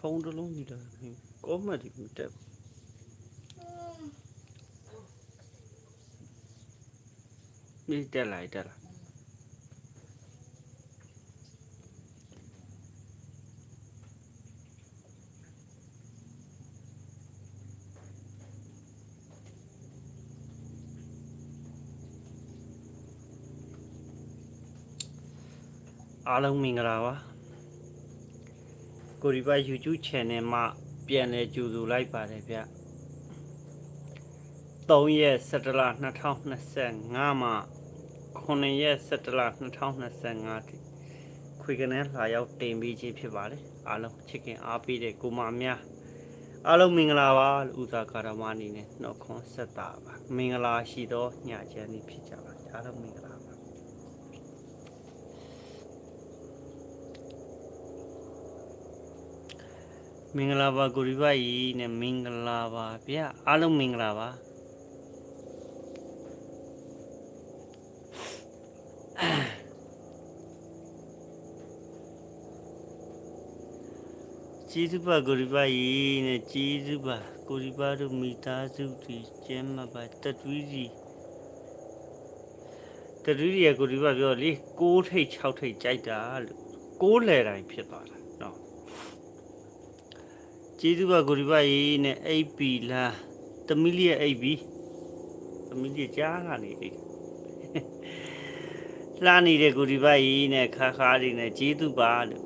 ဖုန်းတစ်လုံးကြီးလာကောမတ်ဒီမတက်ဘူးဒီတက်လာတက်လာအားလုံးမင်္ဂလာပါ ကိုရီပါ YouTube channel မှာပြန်လဲကြိုဆိုလိုက်ပါတယ်ဗျ3ရက်17လ2025မှာ9ရက်17လ2025ထိခွေကနေလာရောက်တင်ပေးခြင်းဖြစ်ပါတယ်အားလုံးချစ်ခင်အားပေးတဲ့ကိုမများအားလုံးမင်္ဂလာပါလို့ဥသာကာရမအနေနဲ့နှုတ်ခွန်းဆက်တာပါမင်္ဂလာရှိသောညချမ်းနေ့ဖြစ်ကြပါအားလုံးမင်္ဂလာပါ မင်္ဂလာပါကိုရီပါကြီးနဲ့မင်္ဂလာပါဗျာအားလုံးမင်္ဂလာပါကျေးဇူးပါကိုရီပါကြီးနဲ့ကျေးဇူးပါကိုရီပါတို့မိသားစုဒီကျမ်းမှာပါတတွီးကြီးတတွီးကြီးကကိုရီပါပြောလေ6ထိတ်6ထိတ်ကြိုက်တာလို့6လဲတိုင်းဖြစ်သွားတာနော် ကျေးဇူးပါကိုရီပါရေးနဲ့အိပ်ပီလာသမီးလေးရဲ့အိပ်ပီသမီးလေးကြားကနေအိပ်လှမ်းနေတဲ့ကိုရီပါရေးနဲ့ခါခါလေးနဲ့ကျေးဇူးပါလို့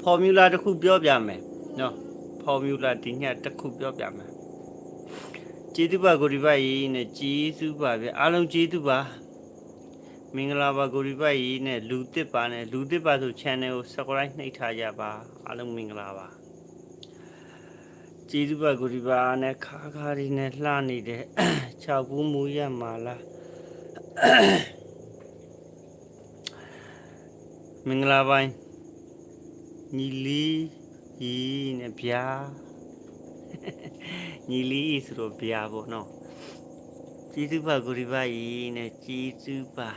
ဖော်မြူလာတစ်ခုပြောပြမယ်နော်ဖော်မြူလာဒီညတစ်ခုပြောပြမယ်ကျေးဇူးပါကိုရီပါရေးနဲ့ကျေးဇူးပါဗျအားလုံးကျေးဇူးပါ မင်္ဂလာပါကိုရီပိုက်ကြီးနဲ့လူတစ်ပါနဲ့လူတစ်ပါဆို channel ကို subscribe နှိပ်ထားကြပါအားလုံးမင်္ဂလာပါကျေးဇူးပါကိုရီပါနဲ့ခါခါလေးနဲ့လှနေတဲ့6ဘူးမူရမှာလားမင်္ဂလာပါညီလေးညီနဲ့ဗျာညီလေးဆိုတော့ဗျာပေါ့နော်ကျေးဇူးပါကိုရီပါကြီးနဲ့ကျေးဇူးပါ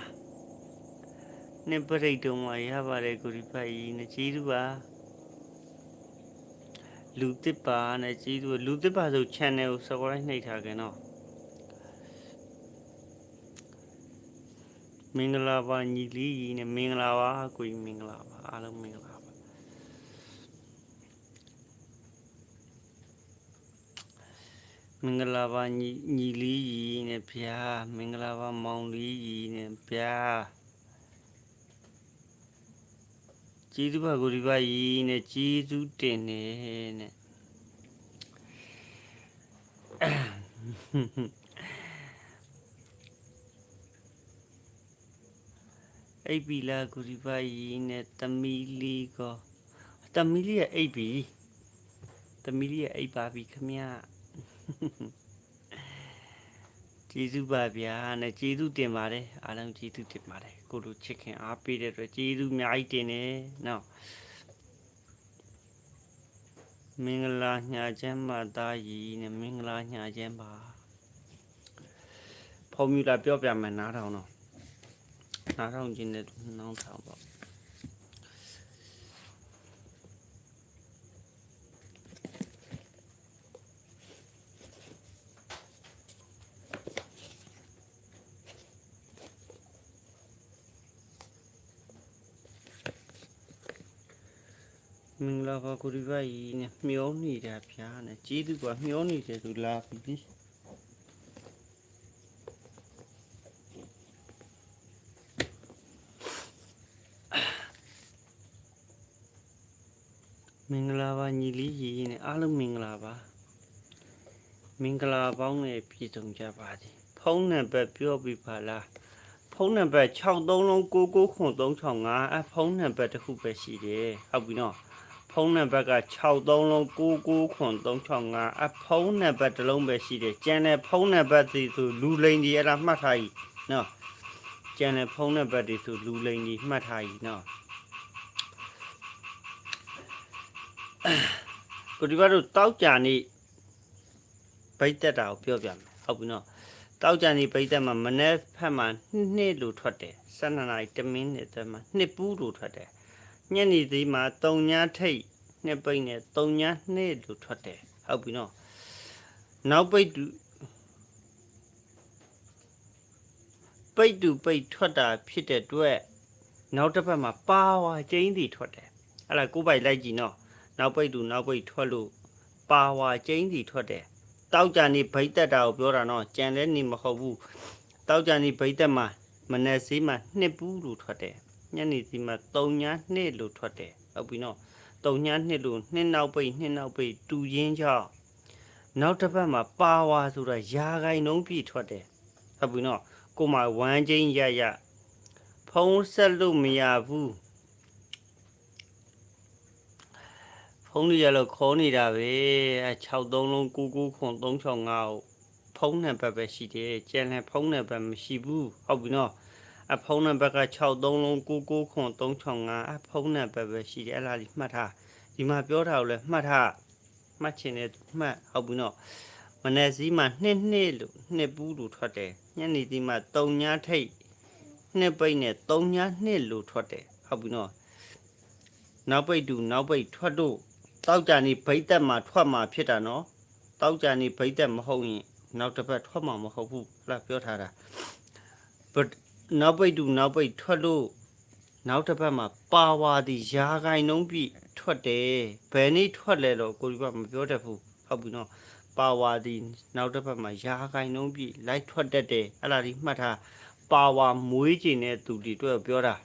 နှစ်ပရိတ်တုံးမှာရပါတယ်ကိုရီဖတ်ကြီးနဲ့ကျေးဇူးပါလူတစ်ပါနဲ့ကျေးဇူးလူတစ်ပါဆို channel ကို subscribe နှိပ်ထားခင်တော့မင်္ဂလာပါညီလေးကြီးနဲ့မင်္ဂလာပါကိုကြီးမင်္ဂလာပါအားလုံးမင်္ဂလာပါမင်္ဂလာပါညီညီလေးကြီးနဲ့ဗျာမင်္ဂလာပါမောင်လေးကြီးနဲ့ဗျာ ကျေးဇူးပါကိုဒီပါကြီးနဲ့ကျေးဇူးတင်နေနဲ့အိပ်ပြီလားကိုဒီပါကြီးနဲ့သမီးလေးကောသမီးလေးရဲ့အိပ်ပြီသမီးလေးရဲ့အိပ်ပါပြီခမရ ကျေးဇူးပါဗျာနဲ့ကျေးဇူးတင်ပါတယ်အားလုံးကျေးဇူးတင်ပါတယ်ကိုလိုချစ်ခင်အားပေးတဲ့အတွက်ကျေးဇူးအများကြီးတင်နေနော်မင်္ဂလာညာချမ်းမသားကြီးနဲ့မင်္ဂလာညာချမ်းပါဖော်မြူလာပြောပြမယ်နားထောင်တော့နားထောင်ခြင်းနဲ့နောင်းထောင်ပေါ့ မင်္ဂလာပါကိုရီပါကြီးနဲ့မျောနေတာဗျာနဲ့ကျေးဇူးပါမျောနေတယ်သူလာပြီမင်္ဂလာပါညီလေးကြီးနဲ့အားလုံးမင်္ဂလာပါမင်္ဂလာပေါင်းနဲ့ပြည့်စုံကြပါစေဖုန်းနံပါတ်ပြောပြပါလားဖုန်းနံပါတ်63လုံး99ခွန်365အဖုန်းနံပါတ်တစ်ခုပဲရှိတယ်ဟုတ်ပြီနော် ဖုန်းနံပါတ်က63လုံး99ခွန်365အဖုန်းနံပါတ်တစ်လုံးပဲရှိတယ်ကျန်တဲ့ဖုန်းနံပါတ်တွေဆိုလူလိန်ကြီးအဲ့ဒါမှတ်ထားကြီးနော်ကျန်တဲ့ဖုန်းနံပါတ်တွေဆိုလူလိန်ကြီးမှတ်ထားကြီးနော်ကိုဒီဘက်တို့တောက်ကြနေဗိတ်တက်တာကိုပြောပြမယ်ဟုတ်ပြီနော်တောက်ကြံဒီပိတ်သက်မှာမနေ့ဖက်မှာနှစ်လို့ထွက်တယ်12နာရီ1မိနစ်သက်မှာနှစ်ပူးလို့ထွက်တယ် ညနေသီးမှာ3ညထိတ်နှစ်ပိတ်နဲ့3ညနှစ်လို့ထွက်တယ်ဟုတ်ပြီနော်နောက်ပိတ်တူပိတ်တူပိတ်ထွက်တာဖြစ်တဲ့အတွက်နောက်တစ်ပတ်မှာပါဝါကျင်းစီထွက်တယ်အဲ့ဒါကိုယ်ပိုက်လိုက်ကြည့်နော်နောက်ပိတ်တူနောက်ပိတ်ထွက်လို့ပါဝါကျင်းစီထွက်တယ်တောက်ကြံနေဗိတ်တက်တာကိုပြောတာနော်ကြံလဲနေမဟုတ်ဘူးတောက်ကြံနေဗိတ်တက်မှာမနေ့စီးမှာနှစ်ပူးလို့ထွက်တယ် ညနေစီးမှာ3ညာနှစ်လို့ထွက်တယ်ဟုတ်ပြီနော်3ညာနှစ်လို့နှစ်နောက်ပိတ်နှစ်နောက်ပိတ်တူရင်းကြောင့်နောက်တစ်ပတ်မှာပါဝါဆိုတာယာကိုင်နှုံးပြည့်ထွက်တယ်ဟုတ်ပြီနော်ကိုမဝမ်းချင်းရရဖုံးဆက်လို့မရဘူးဖုံးလေးရလို့ခေါ်နေတာပဲအဲ63လုံး99ခွန်365ကိုဖုံးနံပါတ်ပဲရှိတယ်ကျန်တဲ့ဖုံးနံပါတ်မရှိဘူးဟုတ်ပြီနော် အဖုံးနံပါတ်က63လုံး99ခွန်365အဖုံးနံပါတ်ပဲရှိတယ်အဲ့လားလေးမှတ်ထားဒီမှာပြောတာကိုလည်းမှတ်ထားမှတ်ချင်တယ်မှတ်ဟုတ်ပြီနော်မနေ့စီးမှာနှစ်နှစ်လို့နှစ်ပူးလို့ထွက်တယ်ညနေစီးမှာ3ညထိတ်နှစ်ပိတ်နဲ့3ညနှစ်လို့ထွက်တယ်ဟုတ်ပြီနော်နောက်ပိတ်တူနောက်ပိတ်ထွက်တို့တောက်ကြနေဗိတ်သက်မှာထွက်မှာဖြစ်တာနော်တောက်ကြနေဗိတ်သက်မဟုတ်ရင်နောက်တစ်ပတ်ထွက်မှာမဟုတ်ဘူးဟလားပြောထားတာ but နောက်ပိတ်တူနောက်ပိတ်ထွက်လို့နောက်တစ်ပတ်မှာပါဝါဒီယာကိုင်နှုံးပြီထွက်တယ်ဘယ်နေ့ထွက်လဲတော့ကိုကြီးကမပြောတတ်ဘူးဟုတ်ပြီနော်ပါဝါဒီနောက်တစ်ပတ်မှာယာကိုင်နှုံးပြီလိုက်ထွက်တတ်တယ်အဲ့ဒါဒီမှတ်ထားပါဝါမွေးကျင်တဲ့သူတွေအတွက်ပြောတာ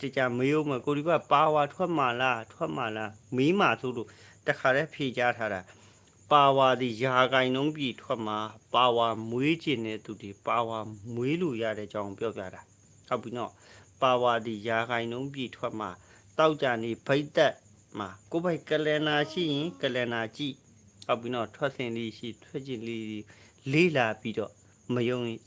ကြကြမေးဦးမကိုဒီကပါဝါထွက်မှလားထွက်မှလားမီးမှဆိုလို့တခါတည်းဖြေကြထားတာ ပါဝါဒီယာကိုင်နှုံးပြီထွက်မှပါဝါမွေးကျင်တဲ့သူတွေပါဝါမွေးလို့ရတဲ့အကြောင်းပြောပြတာဟုတ်ပြီနော်ပါဝါဒီယာကိုင်နှုံးပြီထွက်မှတောက်ကြနေဗိတ်သက်မှာကိုယ်ပိုက်ကလန်နာရှိရင်ကလန်နာကြည့်ဟုတ်ပြီနော်ထွက်စင်လေးရှိထွက်ကျင်လေးလေးလာပြီးတော့မယုံရင်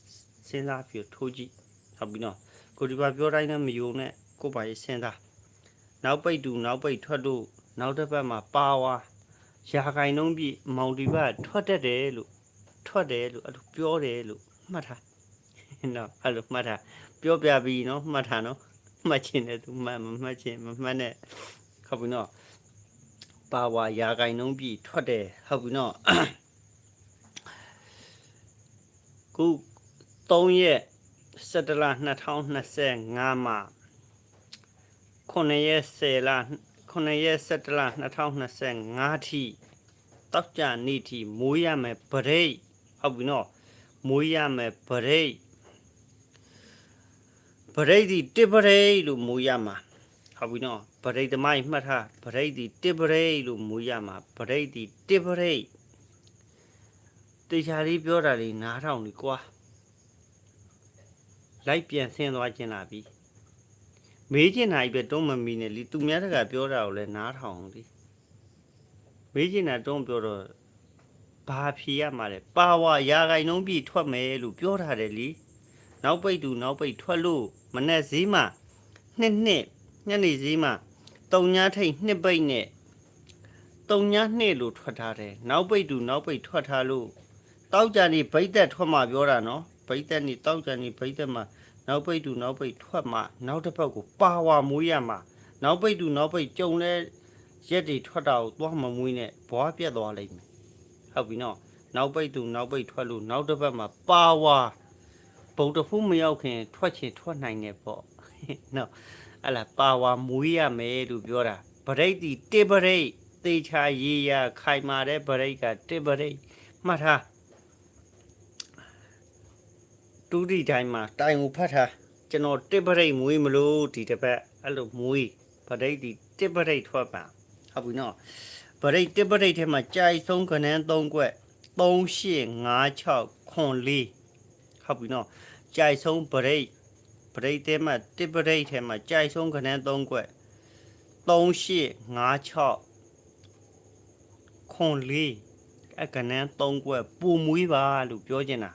စဉ်းစားပြီးတော့ထိုးကြည့်ဟုတ်ပြီနော်ကိုဒီပါပြောတိုင်းနဲ့မယုံနဲ့ကိုယ်ပါရေးစဉ်းစားနောက်ပိတ်တူနောက်ပိတ်ထွက်လို့နောက်တစ်ပတ်မှာပါဝါ ရာခိုင်နှုံးပြည့်မောင်ဒီဘတ်ထွက်တတ်တယ်လို့ထွက်တယ်လို့အဲ့လိုပြောတယ်လို့မှတ်ထားနော်အဲ့လိုမှတ်ထားပြောပြပြီးနော်မှတ်ထားနော်မှတ်ချင်တယ်သူမှတ်မမှတ်ချင်မမှတ်နဲ့ဟုတ်ပြီနော်ပါဝါရာခိုင်နှုံးပြည့်ထွက်တယ်ဟုတ်ပြီနော်ခု3ရက်17လ2025မှာ9ရက်10လ 9ရက်17လ2025ထိတောက်ကြနေ့ထိမိုးရမယ်ဗရိတ်ဟုတ်ပြီနော်မိုးရမယ်ဗရိတ်ဗရိတ်ဒီတစ်ဗရိတ်လို့မိုးရမှာဟုတ်ပြီနော်ဗရိတ်သမိုင်းမှတ်ထားဗရိတ်ဒီတစ်ဗရိတ်လို့မိုးရမှာဗရိတ်ဒီတစ်ဗရိတ်တေချာလေးပြောတာလေးနားထောင်ဒီကွာလိုက်ပြန်ဆင်းသွားခြင်းလာပြီ မေးချင်တာကြီးပဲတွန်းမမီနဲ့လीသူများတကပြောတာကိုလည်းနားထောင်လीမေးချင်တာတွန်းပြောတော့ဘာဖြေရမှာလဲပါဝါရာဂိုင်နှုံးပြည့်ထွက်မယ်လို့ပြောထားတယ်လीနောက်ပိတ်သူနောက်ပိတ်ထွက်လို့မနဲ့ဈေးမှာနှစ်နှစ်ညနေဈေးမှာတုံညာထိတ်နှစ်ပိတ်နဲ့တုံညာနှစ်လို့ထွက်ထားတယ်နောက်ပိတ်သူနောက်ပိတ်ထွက်ထားလို့တောက်ကြနေဗိတ်သက်ထွက်မှာပြောတာနော်ဗိတ်သက်နေတောက်ကြနေဗိတ်သက်မှာ နောက်ပိတ်တူနောက်ပိတ်ထွက်မှနောက်တစ်ဖက်ကိုပါဝါမွေးရမှာနောက်ပိတ်တူနောက်ပိတ်ကြုံလဲရက်တွေထွက်တာကိုသွားမမွေးနဲ့ဘွားပြက်သွားလိမ့်မယ်ဟုတ်ပြီနော်နောက်ပိတ်တူနောက်ပိတ်ထွက်လို့နောက်တစ်ဖက်မှာပါဝါဘုံတဖူးမရောက်ခင် ထွက်ချင်ထွက်နိုင်တယ်ပေါ့နော်အဲ့လားပါဝါမွေးရမယ်လို့ပြောတာဗရိတ်တီတစ်ဗရိတ်သေချာရေးရခိုင်မာတဲ့ဗရိတ်ကတစ်ဗရိတ်မှတ်ထား တူးဒီတိုင်းမှာတိုင်ကိုဖတ်ထားကျွန်တော်တစ်ပရိတ်မွေးမလို့ဒီတစ်ပတ်အဲ့လိုမွေးပရိတ်ဒီတစ်ပရိတ်ထွက်ပါဟုတ်ပြီနော်ပရိတ်တစ်ပရိတ်ထဲမှာကြိုက်ဆုံးခဏန်း၃ကွက်3856ခွန်4ဟုတ်ပြီနော်ကြိုက်ဆုံးပရိတ်ပရိတ်ထဲမှာတစ်ပရိတ်ထဲမှာကြိုက်ဆုံးခဏန်း၃ကွက်3856ခွန်4အကနန်း၃ကွက်ပူမွေးပါလို့ပြောချင်တာ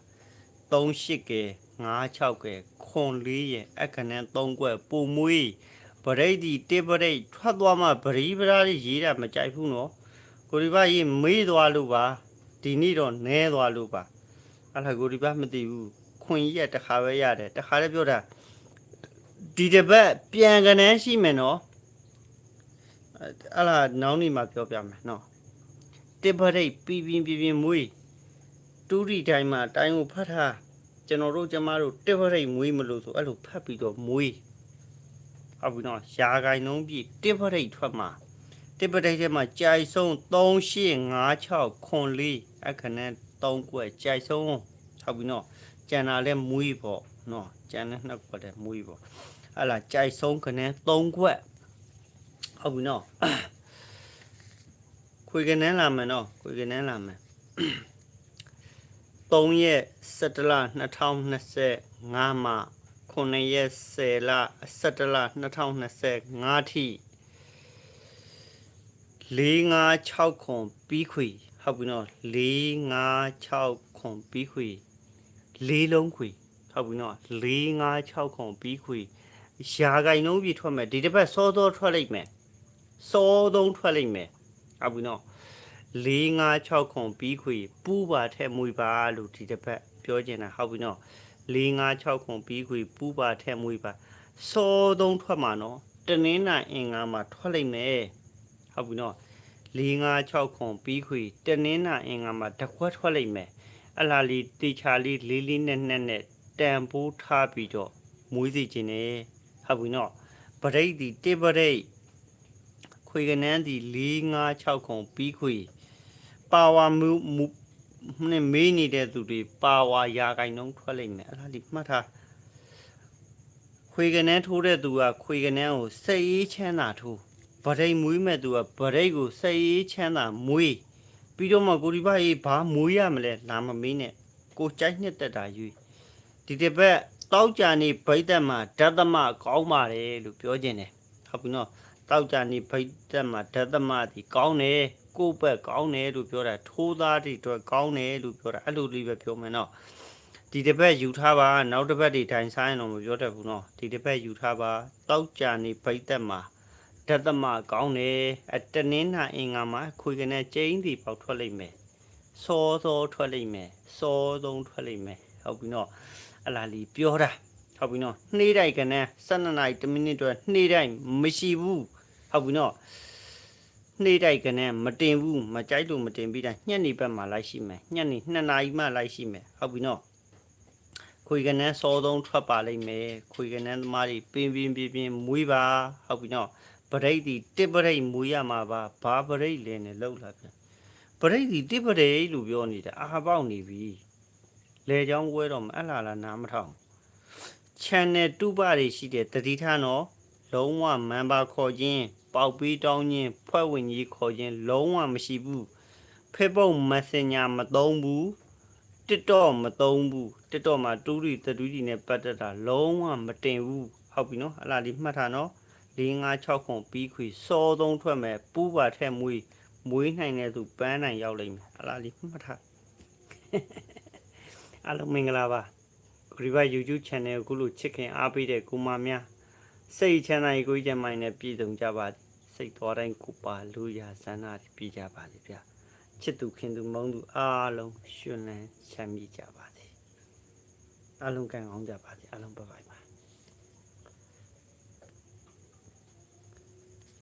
38ကဲ56ကဲခွန်4ရဲ့အခဏန်း3ကွက်ပုံမွေးဗရိတ်ဒီတေပရိတ်ထွက်သွားမှဗရီးပရာလေးရေးတာမကြိုက်ဘူးနော်ကိုရီဘာရေးမေးသွားလို့ပါဒီနေ့တော့နဲသွားလို့ပါအဲ့ဒါကိုဒီဘက်မသိဘူးခွင်ကြီးကတစ်ခါပဲရတယ်တစ်ခါလည်းပြောတာဒီတစ်ပတ်ပြန်ကနေရှိမယ်နော်အဲ့အဲ့ဒါနောက်နေ့မှပြောပြမယ်နော်တစ်ပတ်ရိတ်ပြီးပြင်းပြင်းပြင်းမွေး တူရီတိုင်းမှာတိုင်းကိုဖတ်ထားကျွန်တော်တို့ကျမတို့တစ်ပတ်ရိတ်မွေးမလို့ဆိုအဲ့လိုဖတ်ပြီးတော့မွေးဟုတ်ပြီနော်ရှားကိုင်းလုံးပြည့်တစ်ပတ်ရိတ်ထွက်မှာတစ်ပတိတ်ထဲမှာကြိုက်ဆုံး3856ခွန်လေးအခနဲ့3ကွက်ကြိုက်ဆုံးဟုတ်ပြီနော်ကျန်တာလဲမွေးပေါ့နော်ကျန်တဲ့နှစ်ကွက်တည်းမွေးပေါ့အဲ့လာကြိုက်ဆုံးခနဲ့3ကွက်ဟုတ်ပြီနော်ခွေကနေလာမယ်နော်ခွေကနေလာမယ် 3ရက်17လ2025မှာ9ရက်10လ17လ2025ထိ456ခွန်ပြီးခွေဟုတ်ပြီနော်456ခွန်ပြီးခွေလေးလုံးခွေဟုတ်ပြီနော်456ခွန်ပြီးခွေရှားကိုင်လုံးပြည့်ထွက်မယ်ဒီတစ်ပတ်စောစောထွက်လိုက်မယ်စောသုံးထွက်လိုက်မယ်ဟုတ်ပြီနော် 456ခွန်ပြီးခွေပူပါထဲမွေပါလို့ဒီတစ်ပတ်ပြောချင်တာဟုတ်ပြီနော်456ခွန်ပြီးခွေပူပါထဲမွေပါစောသုံးထွက်မှာနော်တနင်္လာအင်္ဂါမှာထွက်လိုက်မယ်ဟုတ်ပြီနော်၄၅6ခွန်ပြီးခွေတနင်းနာအင်္ဂါမှာတစ်ခွက်ထွက်လိုက်မယ်အလားလေးတေချာလေးလေးလေးနဲ့နဲ့နဲ့တန်ဖိုးထားပြီးတော့မွေးစီခြင်းနဲ့ဟုတ်ပြီနော်ပရိတ်ဒီတေပရိတ်ခွေကနန်းဒီ၄၅6ခွန်ပြီးခွေ ပါဝါမှုမှုနဲ့မေးနေတဲ့သူတွေပါဝါရာဂိုင်နှုန်းထွက်လိုက်မယ်အလားလေးမှတ်ထားခွေကနန်းထိုးတဲ့သူကခွေကနန်းကိုစိတ်အေးချမ်းသာထိုးဗရိတ်မွေးမဲ့သူကဗရိတ်ကိုစိတ်အေးချမ်းသာမွေးပြီးတော့မှကိုဒီဘရေးဘာမွေးရမလဲလာမမင်းနဲ့ကိုကြိုက်နှစ်သက်တာယူဒီတစ်ပတ်တောက်ကြနေဗိတ်သက်မှာဓာတ်သမကောင်းပါတယ်လို့ပြောခြင်းတယ်ဟုတ်ပြီနော်တောက်ကြနေဗိတ်သက်မှာဓာတ်သမဒီကောင်းတယ် ကိုယ့်ဘက်ကောင်းတယ်လို့ပြောတာထိုးသားတွေအတွက်ကောင်းတယ်လို့ပြောတာအဲ့လိုလေးပဲပြောမယ်နော်ဒီတစ်ပတ်ယူထားပါနောက်တစ်ပတ်ဒီထိုင်ဆိုင်ရင်တော့မပြောတတ်ဘူးနော်ဒီတစ်ပတ်ယူထားပါတောက်ကြနေဗိတ်သက်မှာဓာတ်သမကောင်းတယ်အတနင်းနာအင်္ဂါမှာခွေကနေကျင်းတီပေါက်ထွက်လိုက်မယ်စောစောထွက်လိုက်မယ်စောသုံးထွက်လိုက်မယ်ဟုတ်ပြီနော်အလားလီပြောတာဟုတ်ပြီနော်နှေးတိုက်ကနေ12နာရီ1မိနစ်တော့နှေးတိုက်မရှိဘူးဟုတ်ပြီနော် နှေးတိုက်ကနေမတင်ဘူးမကြိုက်လို့မတင်ပြီးတာညက်နေဘက်မှာလိုက်ရှိမယ်ညက်နေ2နာရီမှလိုက်ရှိမယ်ဟုတ်ပြီနော်ခွေကနေစောသုံးထွက်ပါလိမ့်မယ်ခွေကနေသမားတွေပင်းပင်းပြင်းပြင်းမွေးပါဟုတ်ပြီနော်ပရိတ်ဒီတစ်ပရိတ်မူရမှာပါဘာပရိတ်လဲနဲ့လောက်လာပြန်ပရိတ်ဒီတစ်ပရိတ်လို့ပြောနေတာအာပေါက်နေပြီလေချောင်းကွဲတော့မအလားလားနားမထောင် channel တူပါတွေရှိတဲ့တတိထားနော်လုံးဝမန်ပါခေါ်ခြင်း ပေါက်ပြီးတောင်းခြင်းဖွဲ့ဝင်ကြီးခေါ်ခြင်းလုံးဝမရှိဘူး Facebook Messenger မသုံးဘူး TikTok မသုံးဘူး TikTok မှာတူရီတတူရီနဲ့ပတ်သက်တာလုံးဝမတင်ဘူးဟုတ်ပြီနော်အလားလေးမှတ်ထားနော်၄၅6ခွန်ပြီးခွေစောသုံးထွက်မယ်ပူးပါထဲမွေးမွေးနိုင်တဲ့သူပန်းနိုင်ရောက်လိမ့်မယ်အလားလေးမှတ်ထားအားလုံးမင်္ဂလာပါဂရီဘ YouTube channel ကိုခုလိုချစ်ခင်အားပေးတဲ့ကိုမများစိတ်ချမ်းသာရေးကိုကြီးကျန်းမိုင်းနဲ့ပြည်စုံကြပါသည် စိတ်တော်တိုင်းကိုပါလူရာဇန္နာပြည့်ကြပါစေဗျာချစ်သူခင်သူမုန်းသူအားလုံးရှင်လန်းချမ်းမြေ့ကြပါစေအားလုံးကံကောင်းကြပါစေအားလုံးဘိုင်ဘိုင်ပါ